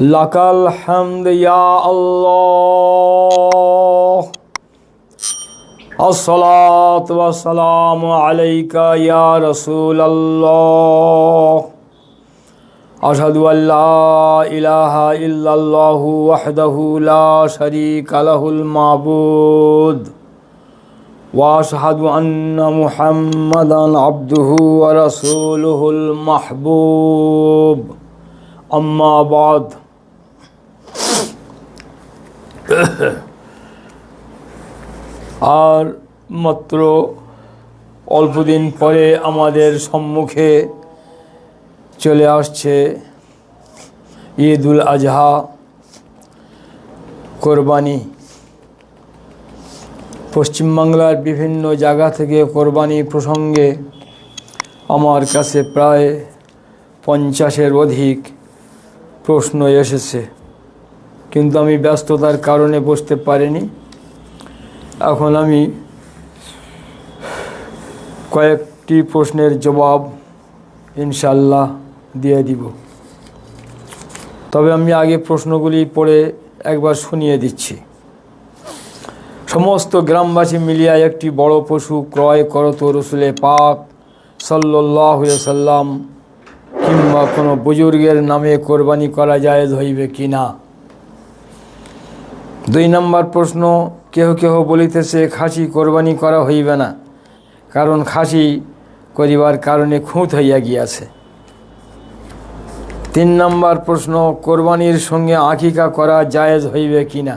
লাকাল হামদ ইয়া আল্লাহ। আসসালাতু ওয়াসসালামু আলাইকা ইয়া রাসূলুল্লাহ। আশহাদু আল্লা ইলাহা ইল্লাল্লাহু ওয়াহদাহু লা শারীকা লাহুল মাবুদ। ওয়া আশহাদু আন্না মুহাম্মাদান আবদুহু ওয়া রাসূলুহুল মাহবুব। أما بعد আর মাত্র অল্পদিন পরে আমাদের সম্মুখে চলে আসছে ঈদ উল আজহা কোরবানি। পশ্চিমবাংলার বিভিন্ন জায়গা থেকে কোরবানি প্রসঙ্গে আমার কাছে প্রায় পঞ্চাশের অধিক প্রশ্ন এসেছে। কিন্তু আমি ব্যস্ততার কারণে বসতে পারিনি। এখন আমি কয়েকটি প্রশ্নের জবাব ইনশাল্লাহ দিয়ে দিব। তবে আমি আগে প্রশ্নগুলি পড়ে একবার শুনিয়ে দিচ্ছি। সমস্ত গ্রামবাসী মিলিয়া একটি বড় পশু ক্রয় করত রসুলে পাক সাল্লাহ সাল্লাম কিংবা কোনো বুজুর্গের নামে কোরবানি করা জায়েজ হইবে কি না দুই নম্বর প্রশ্ন, কেহ কেহ বলিতেছে, খাসি কোরবানি করা হইবে না। কারণ খাসি করিবার কারণে খুঁত হইয়া গিয়াছে। তিন নম্বর প্রশ্ন, কোরবানির সঙ্গে আকিকা করা জায়েজ হইবে কি না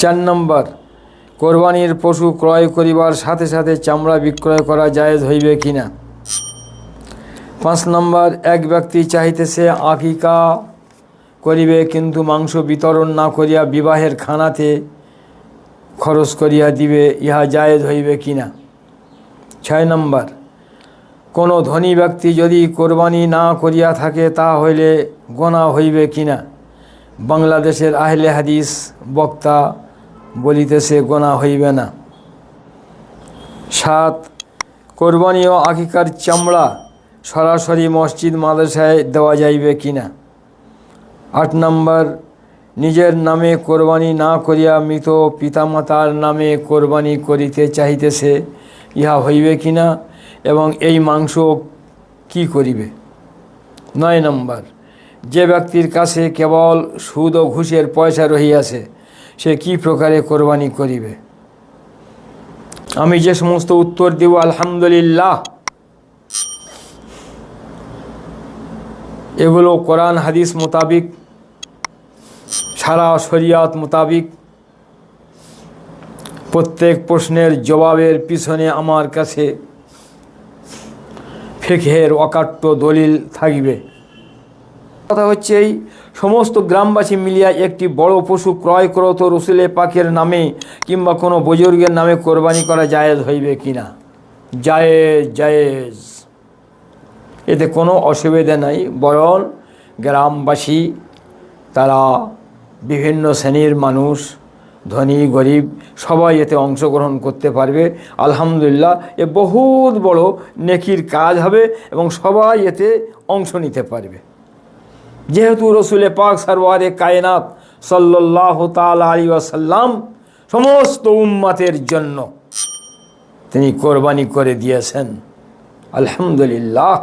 চার নম্বর, কোরবানির পশু ক্রয় করিবার সাথে সাথে চামড়া বিক্রয় করা জায়েজ হইবে কি না পাঁচ নম্বর, এক ব্যক্তি চাহিতেছে আকিকা করিবে, কিন্তু মাংস বিতরণ না করিয়া বিবাহের খানাতে খরচ করিয়া দিবে, ইহা জায়েজ হইবে কিনা? ছয় নম্বর, কোনো ধনী ব্যক্তি যদি কোরবানি না করিয়া থাকে, তা হইলে গোনা হইবে কিনা? বাংলাদেশের আহলে হাদিস বক্তা বলিতেছে, গোনা হইবে না। সাত, কোরবানি ও আকিকার চামড়া সরাসরি মসজিদ, মাদ্রাসায় দেওয়া যাইবে কিনা? আট নম্বর, নিজের নামে কোরবানি না করিয়া মৃত পিতামাতার নামে কোরবানি করিতে চাহিতেছে, ইহা হইবে কি না এবং এই মাংস কি করিবে? নয় নম্বর, যে ব্যক্তির কাছে কেবল সুদ ও ঘুষের পয়সা রহিয়াছে, সে কি প্রকারে কোরবানি করিবে? আমি যে সমস্ত উত্তর দিব, আলহামদুলিল্লাহ। এগুলো কোরআন, হাদিস মোতাবিক সারা শরিয়াত মোতাবিক প্রত্যেক প্রশ্নের জবাবের পিছনে আমার কাছে ফেকের অকাট্য দলিল থাকবে। কথা হচ্ছে এই, সমস্ত গ্রামবাসী মিলিয়া একটি বড় পশু ক্রয় করত রসুলে পাকের নামে কিংবা কোনো বুজুর্গের নামে কোরবানি করা জায়েজ হইবে কিনা? জায়েজ জায়েজ। এতে কোনো অসুবিধা নাই, বরং গ্রামবাসী তারা বিভিন্ন শ্রেণির মানুষ, ধনী, গরিব, সবাই এতে অংশগ্রহণ করতে পারবে। আলহামদুলিল্লাহ, এ বহুত বড় নেকির কাজ হবে এবং সবাই এতে অংশ নিতে পারবে। যেহেতু রসুলে পাক সারওয়ারে কায়নাত সাল্লাহ তাল আলী ওয়াসাল্লাম সমস্ত উম্মাতের জন্য তিনি কোরবানি করে দিয়েছেন। আলহামদুলিল্লাহ,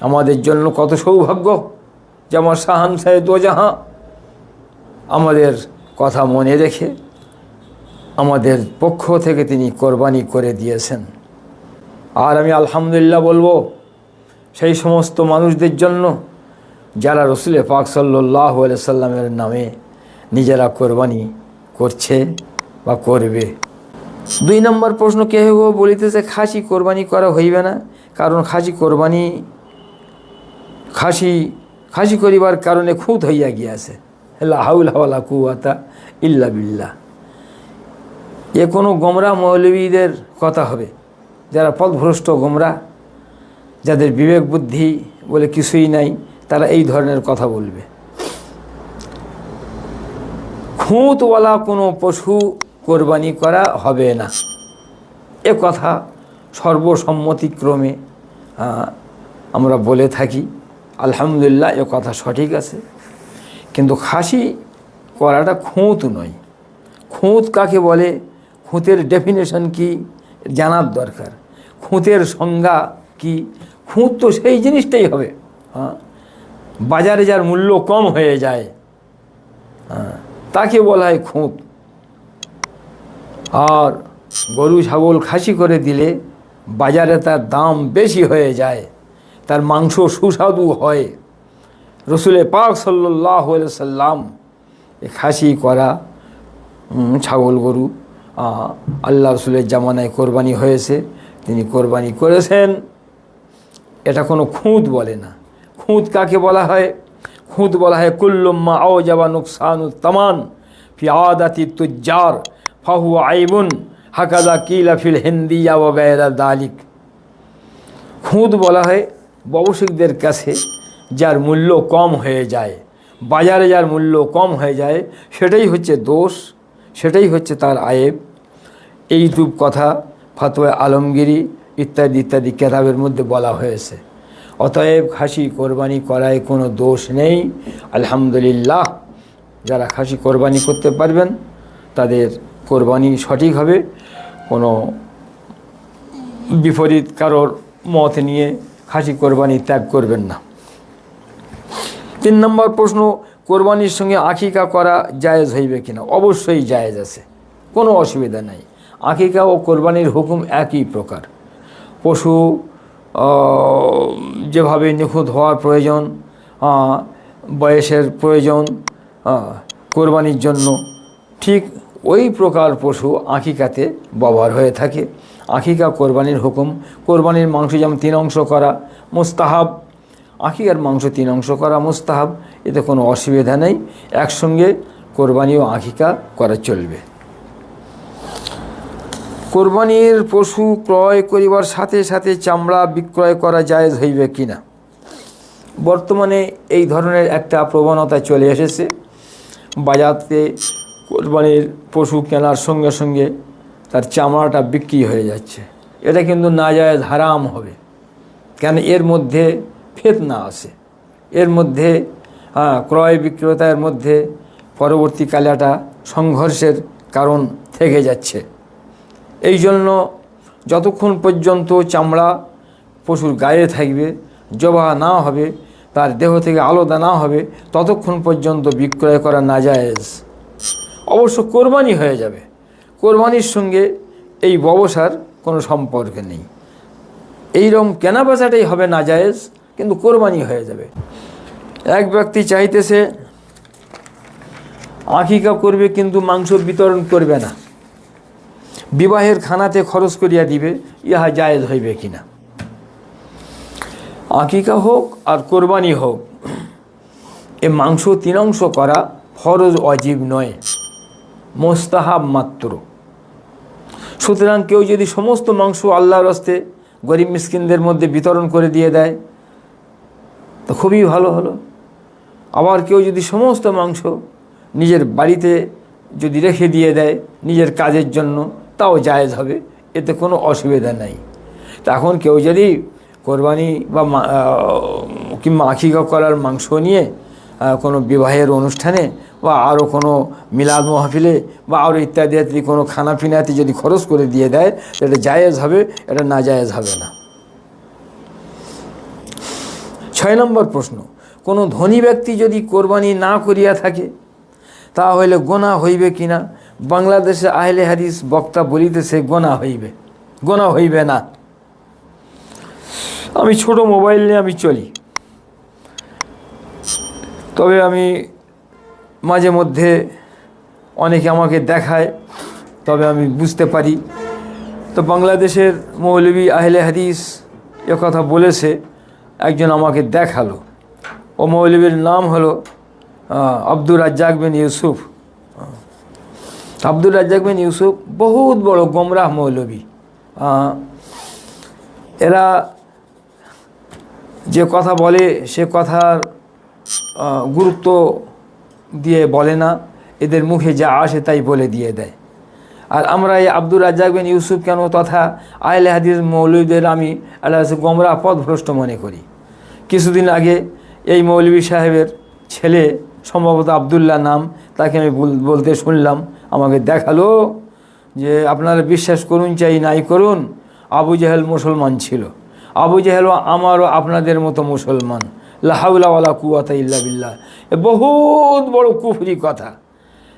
আমাদের জন্য কত সৌভাগ্য। যে আমার শাহান সাহেব দোজাহা আমাদের কথা মনে রেখে আমাদের পক্ষ থেকে তিনি কোরবানি করে দিয়েছেন। আর আমি আলহামদুলিল্লাহ বলব, সেই সমস্ত মানুষদের জন্য যারা রসুলে পাক সাল্লাহ সাল্লামের নামে নিজেরা কোরবানি করছে বা করবে। দুই নম্বর প্রশ্ন কেহ বলিতেছে, খাসি কোরবানি করা হইবে না, কারণ খাসি কোরবানি, খাসি খাসি করিবার কারণে খুঁত হইয়া গিয়াছে। হেলা হাউল হাওয়ালা কুয়াতা ইল্লা বিল্লাহ। এ কোনো গোমরা মৌলবীদের কথা হবে। যারা পথভ্রষ্ট গোমরা, যাদের বিবেক বুদ্ধি বলে কিছুই নাই, তারা এই ধরনের কথা বলবে। খুঁতওয়ালা কোনো পশু কোরবানি করা হবে না। এ কথা সর্বসম্মতিক্রমে আমরা বলে থাকি। আলহামদুলিল্লাহ, এ কথা সঠিক আছে। কিন্তু খাসি করাটা খুঁত নয়। খুঁত কাকে বলে? খুঁতের ডেফিনেশন কি? জানার দরকার। খুঁতের সংজ্ঞা কি? খুঁত তো সেই জিনিসটাই হবে। হ্যাঁ? বাজারে যার মূল্য কম হয়ে যায় হ্যাঁ তাকে বলা হয় খুঁত। আর গরু, ছাগল খাসি করে দিলে বাজারে তার দাম বেশি হয়ে যায়, তার মাংস সুস্বাদু হয়। রসুলে পাক সাল্লাহ সাল্লাম খাসি করা ছাগল গরু আল্লাহ রসুলের জামানায় কোরবানি হয়েছে, তিনি কোরবানি করেছেন। এটা কোনো খুঁত বলে না। খুঁত কাকে বলা হয়? খুঁত বলা হয়, কুল্লুম্মা আও যাবা নুকসানু তামান ফি আদাতি তুজ্জার, ফাহু আইবুন হাকাদা কিলা ফিল হিন্দিয়া ও গায়রা দালিক। খুঁত বলা হয় ব্যবসায়িকদের কাছে যার মূল্য কম হয়ে যায়, বাজারে যার মূল্য কম হয়ে যায়, সেটাই হচ্ছে দোষ, সেটাই হচ্ছে তার আয়েব। এইটুক কথা ফতোয়া আলমগিরি ইত্যাদি ইত্যাদি কেতাবের মধ্যে বলা হয়েছে। অতএব খাসি কোরবানি করায় কোনো দোষ নেই। আলহামদুলিল্লাহ, যারা খাসি কোরবানি করতে পারবেন, তাদের কোরবানি সঠিক হবে। কোনো বিপরীত কারোর মত নিয়ে খাসি কোরবানি ত্যাগ করবেন না। তিন নম্বর প্রশ্ন, কোরবানির সঙ্গে আকিকা করা জায়েজ হইবে কিনা? অবশ্যই জায়েজ আছে, কোনো অসুবিধা নাই। আকিকা ও কোরবানির হুকুম একই প্রকার। পশু যেভাবে নিখুঁত হওয়ার প্রয়োজন বয়সের প্রয়োজন কোরবানির জন্য, ঠিক ওই প্রকার পশু আকিকাতে ব্যবহার হয়ে থাকে। আকিকা কোরবানির হুকুম, কোরবানির মাংস যেমন তিন অংশ করা, মুস্তাহাব আকিকার মাংস তিন অংশ করা মুস্তাহাব, এতে কোনো অসুবিধা নেই। একসঙ্গে কোরবানি ও আকিকা করা চলবে। কোরবানির পশু ক্রয় করিবার সাথে সাথে চামড়া বিক্রয় করা জায়েজ হইবে কিনা? বর্তমানে এই ধরনের একটা প্রবণতা চলে এসেছে। বাজারতে কোরবানির পশু কেনার সঙ্গে সঙ্গে তার চামড়াটা বিক্রি হয়ে যাচ্ছে। এটা কিন্তু না যায় হারাম হবে। কেন এর মধ্যে ফেতনা আছে। এর মধ্যে হ্যাঁ, ক্রয় বিক্রেতার মধ্যে পরবর্তীকালে একটা সংঘর্ষের কারণ থেকে যাচ্ছে। এই জন্য যতক্ষণ পর্যন্ত চামড়া পশুর গায়ে থাকবে জবা না হবে তার দেহ থেকে আলাদা না হবে ততক্ষণ পর্যন্ত বিক্রয় করা না জায়েজ অবশ্য কোরবানি হয়ে যাবে। কোরবানির সঙ্গে এই ব্যবসার কোনো সম্পর্ক নেই। এইরকম কেনা বেচাটাই হবে না জায়েজ কিন্তু কোরবানি হয়ে যাবে। এক ব্যক্তি চাইতেছে আকিকা করবে কিন্তু মাংস বিতরণ করবে না। বিবাহের খানাতে খরচ করিয়া দিবে, ইহা জায়েজ হইবে কিনা। আঁকিকা হোক আর কোরবানি হোক, এ মাংস তিন অংশ করা ফরজ অজীব নয়, মোস্তাহাব মাত্র। সুতরাং কেউ যদি সমস্ত মাংস আল্লাহর হস্তে গরিব মিসকিনদের মধ্যে বিতরণ করে দিয়ে দেয় তো খুবই ভালো হলো। আবার কেউ যদি সমস্ত মাংস নিজের বাড়িতে যদি রেখে দিয়ে দেয় নিজের কাজের জন্য, তাও জায়েজ হবে, এতে কোনো অসুবিধা নাই। তা এখন কেউ যদি কোরবানি বা কিংবা আখিকা করার মাংস নিয়ে কোনো বিবাহের অনুষ্ঠানে বা আরও কোনো মিলাদ মাহফিলে বা আরও ইত্যাদি ইত্যাদি কোনো খানা পিনাতে যদি খরচ করে দিয়ে দেয় এটা জায়েজ হবে, এটা না জায়েজ হবে না। ছয় নম্বর প্রশ্ন, কোনো ধনী ব্যক্তি যদি কোরবানি না করিয়া থাকে, তাহলে গোনা হইবে কিনা? বাংলাদেশে আহলে হাদিস বক্তা বলিতেছে, গোনা হইবে। গোনা হইবে না। আমি ছোট মোবাইল নিয়ে আমি চলি। তবে আমি মাঝে মধ্যে অনেকে আমাকে দেখায়, তবে আমি বুঝতে পারি। তো বাংলাদেশের মৌলবী আহলে হাদিস কথা বলেছে। একজন আমাকে দেখাল। ও মৌলবীর নাম হলো আব্দুর রাজ্জাক বিন ইউসুফ। আব্দুর রাজ্জাক বিন ইউসুফ বহুত বড় গোমরাহ মৌলবী। এরা যে কথা বলে সে কথার গুরুত্ব দিয়ে বলে না। এদের মুখে যা আসে তাই বলে দিয়ে দেয়। আর আমরা এই আব্দুর রাজ্জাক বিন ইউসুফ কেন তথা আহলে হাদিস মৌলবীদের আমি আল্লাহ গোমরা পথভ্রষ্ট মনে করি। কিছুদিন আগে এই মৌলভী সাহেবের ছেলে, সম্ভবত আবদুল্লাহ নাম, তাকে আমি বল- বলতে শুনলাম, আমাকে দেখাল যে আপনারা বিশ্বাস করুন চাই নাই করুন, আবু জাহেল মুসলমান ছিল। আবু জাহেল আমারও আপনাদের মতো মুসলমান। লাহাউলা কুয়াতা ইল্লা বিল্লাহ। বহুত বড় কুফরি কথা।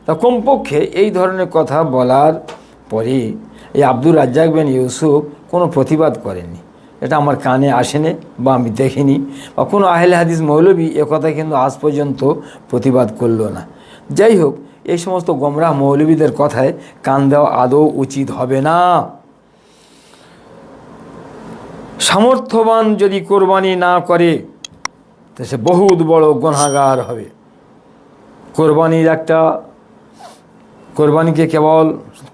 তা কমপক্ষে এই ধরনের কথা বলার পরে এই আব্দুর রাজ্জাক বেন ইউসুফ কোনো প্রতিবাদ করেনি এটা আমার কানে আসেনি বা আমি দেখিনি বা কোনো আহলে হাদিস মৌলবী কথা কিন্তু আজ পর্যন্ত প্রতিবাদ করল না। যাই হোক, এই সমস্ত গোমরাহ মৌলবীদের কথায় কান দেওয়া আদৌ উচিত হবে না। সামর্থ্যবান যদি কোরবানি না করে, তো সে বহুত বড় গণাগার হবে। কোরবানির একটা কোরবানিকে কেবল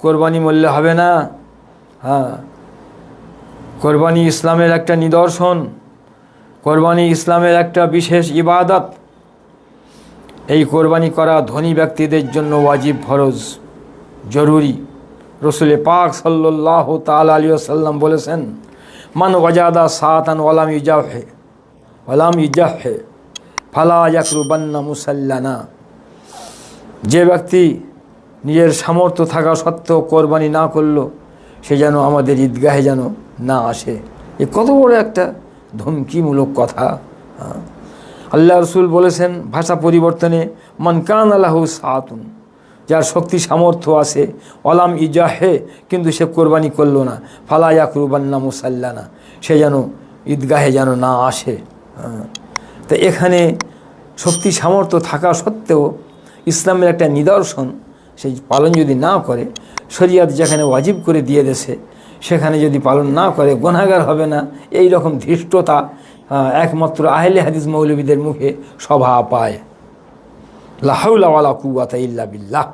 কোরবানি মূল্যে হবে না। হ্যাঁ। কোরবানি ইসলামের একটা নিদর্শন। কোরবানি ইসলামের একটা বিশেষ ইবাদত। এই কোরবানি করা ধনী ব্যক্তিদের জন্য ওয়াজিব ফরজ, জরুরি। রসুলে পাক সাল্লাহ তাল আলী সাল্লাম বলেছেন, মান ওয়াজাদা সাতান ওয়ালাম ইজাহে ওয়ালাম ইজাহে ফালা ইয়াকরুবান্না মুসাল্লানা। যে ব্যক্তি নিজের সামর্থ্য থাকা সত্ত্বেও কোরবানি না করল, সে যেন আমাদের ঈদগাহে যেন না আসে এ কত বড় একটা ধমকিমূলক কথা হ্যাঁ। আল্লাহ রসুল বলেছেন, ভাষা পরিবর্তনে মান কান আল্লাহ সাতুন যার শক্তি সামর্থ্য আছে অলাম ইজাহে, কিন্তু সে কোরবানি করল না, ফালা ইয়াকরুবান্না মুসাল্লানা, সে যেন ঈদগাহে যেন না আসে হ্যাঁ। তো এখানে শক্তি সামর্থ্য থাকা সত্ত্বেও ইসলামের একটা নিদর্শন সেই পালন যদি না করে, শরিয়াত যেখানে ওয়াজিব করে দিয়ে দেশে সেখানে যদি পালন না করে, গুনাহগার হবে না। এই রকম ধৃষ্টতা একমাত্র আহলে হাদিস মৌলবীদের মুখে সভা পায়। লাহাউলা কুয়াতা ইল্লা বিল্লাহ।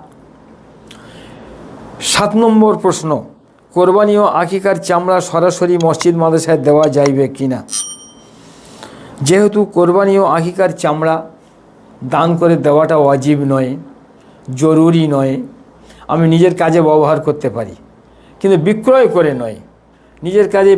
সাত নম্বর প্রশ্ন, কোরবানি ও আকিকার চামড়া সরাসরি মসজিদ মাদ্রাসায় দেওয়া যাইবে কিনা? যেহেতু কোরবানি ও আকিকার চামড়া দান করে দেওয়াটা ওয়াজিব নয় জরুরি নয়। আমি নিজের কাজে ব্যবহার করতে পারি। কিন্তু বিক্রয় করে নয়। নিজের কাজে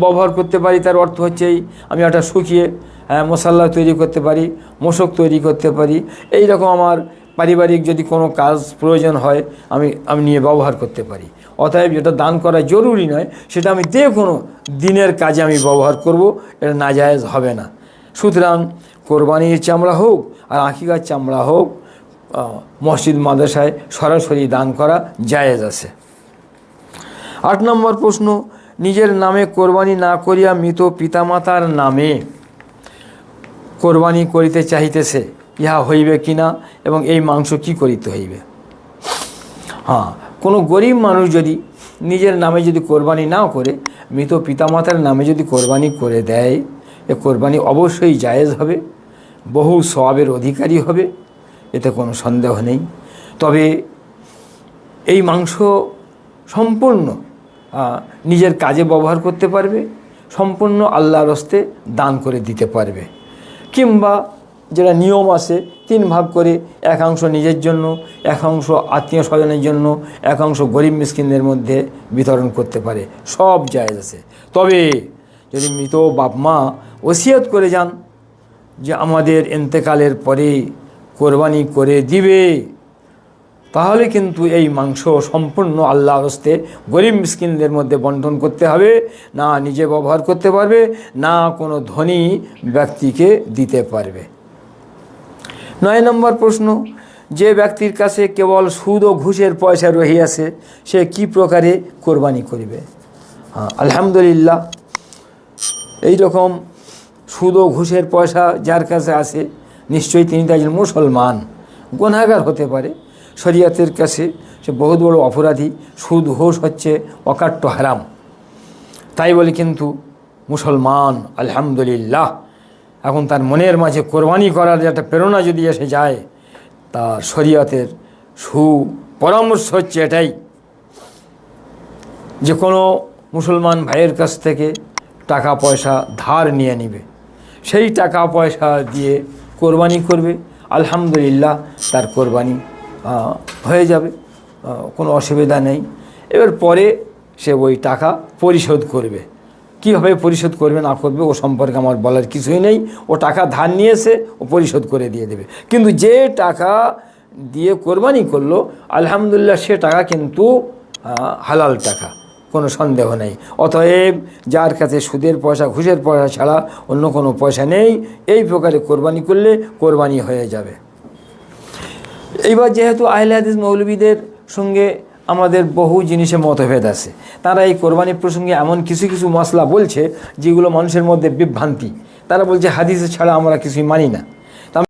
ব্যবহার করতে পারি তার অর্থ হচ্ছে এই আমি একটা শুকিয়ে হ্যাঁ, মশাল্লা তৈরি করতে পারি মোশক তৈরি করতে পারি। এই রকম আমার পারিবারিক যদি কোনো কাজ প্রয়োজন হয় আমি আমি নিয়ে ব্যবহার করতে পারি। অতএব যেটা দান করা জরুরি নয় সেটা আমি যে কোনো দিনের কাজে আমি ব্যবহার করব এটা নাজায়েজ হবে না। সুতরাং কোরবানির চামড়া হোক আর আঁকিকার চামড়া হোক মসজিদ মাদ্রাসায় সরাসরি দান করা জায়েজ আছে। আট নম্বর প্রশ্ন, নিজের নামে কোরবানি না করিয়া মৃত পিতামাতার নামে কোরবানি করিতে চাহিতেছে, ইহা হইবে কিনা এবং এই মাংস কি করিতে হইবে? হ্যাঁ কোনো গরিব মানুষ যদি নিজের নামে যদি কোরবানি না করে, মৃত পিতামাতার নামে যদি কোরবানি করে দেয়, এ কোরবানি অবশ্যই জায়েজ হবে, বহু সওয়াবের অধিকারী হবে এতে কোনো সন্দেহ নেই। তবে এই মাংস সম্পূর্ণ নিজের কাজে ব্যবহার করতে পারবে, সম্পূর্ণ আল্লাহর হস্তে দান করে দিতে পারবে। কিংবা যেটা নিয়ম আছে, তিন ভাগ করে একাংশ নিজের জন্য একাংশ আত্মীয় স্বজনের জন্য একাংশ গরিব মিসকিনদের মধ্যে বিতরণ করতে পারে। সব জায়েজ আছে। তবে যদি মৃত বাপ মা ওসিয়ত করে যান যে আমাদের এন্তেকালের পরে কোরবানি করে দিবে। তাহলে কিন্তু এই মাংস সম্পূর্ণ আল্লাহ হস্তে গরিব মিসকিনদের মধ্যে বন্টন করতে হবে, না নিজে ব্যবহার করতে পারবে, না কোনো ধনী ব্যক্তিকে দিতে পারবে। নয় নম্বর প্রশ্ন, যে ব্যক্তির কাছে কেবল সুদ ও ঘুষের পয়সা রহিয়াছে, সে কি প্রকারে কোরবানি করিবে? হ্যাঁ আলহামদুলিল্লাহ। এই রকম সুদ ও ঘুষের পয়সা যার কাছে আছে নিশ্চয়ই তিনি তো একজন মুসলমান। গুনাহগার হতে পারে। শরিয়াতের কাছে সে বহুত বড় অপরাধী, সুদ ঘুষ হচ্ছে, অকাট্য হারাম। তাই বলে কিন্তু মুসলমান, আলহামদুলিল্লাহ, এখন তার মনের মাঝে কোরবানি করার একটা প্রেরণা যদি এসে যায়, তার শরিয়তের সু পরামর্শ হচ্ছে এটাই। যে কোনো মুসলমান ভাইয়ের কাছ থেকে টাকা পয়সা ধার নিয়ে নিবে। সেই টাকা পয়সা দিয়ে কোরবানি করবে, আলহামদুলিল্লাহ তার কোরবানি হয়ে যাবে কোনো অসুবিধা নেই। এবার পরে সে ওই টাকা পরিশোধ করবে। কীভাবে পরিশোধ করবে না করবে, ও সম্পর্কে আমার বলার কিছুই নেই। ও টাকা ধার নিয়েছে, ও পরিশোধ করে দিয়ে দেবে। কিন্তু যে টাকা দিয়ে কোরবানি করল, আলহামদুলিল্লাহ সে টাকা কিন্তু হালাল টাকা। কোনো সন্দেহ নেই। অতএব যার কাছে সুদের পয়সা, ঘুষের পয়সা ছাড়া অন্য কোনো পয়সা নেই, এই প্রকারে কোরবানি করলে কোরবানি হয়ে যাবে। এইবার যেহেতু আহলে হাদিস মৌলবীদের সঙ্গে আমাদের বহু জিনিসে মতভেদ আছে, তারা এই কোরবানি প্রসঙ্গে এমন কিছু কিছু মশলা বলছে, যেগুলো মানুষের মধ্যে বিভ্রান্তি। তারা বলছে, হাদিস ছাড়া আমরা কিছুই মানি না।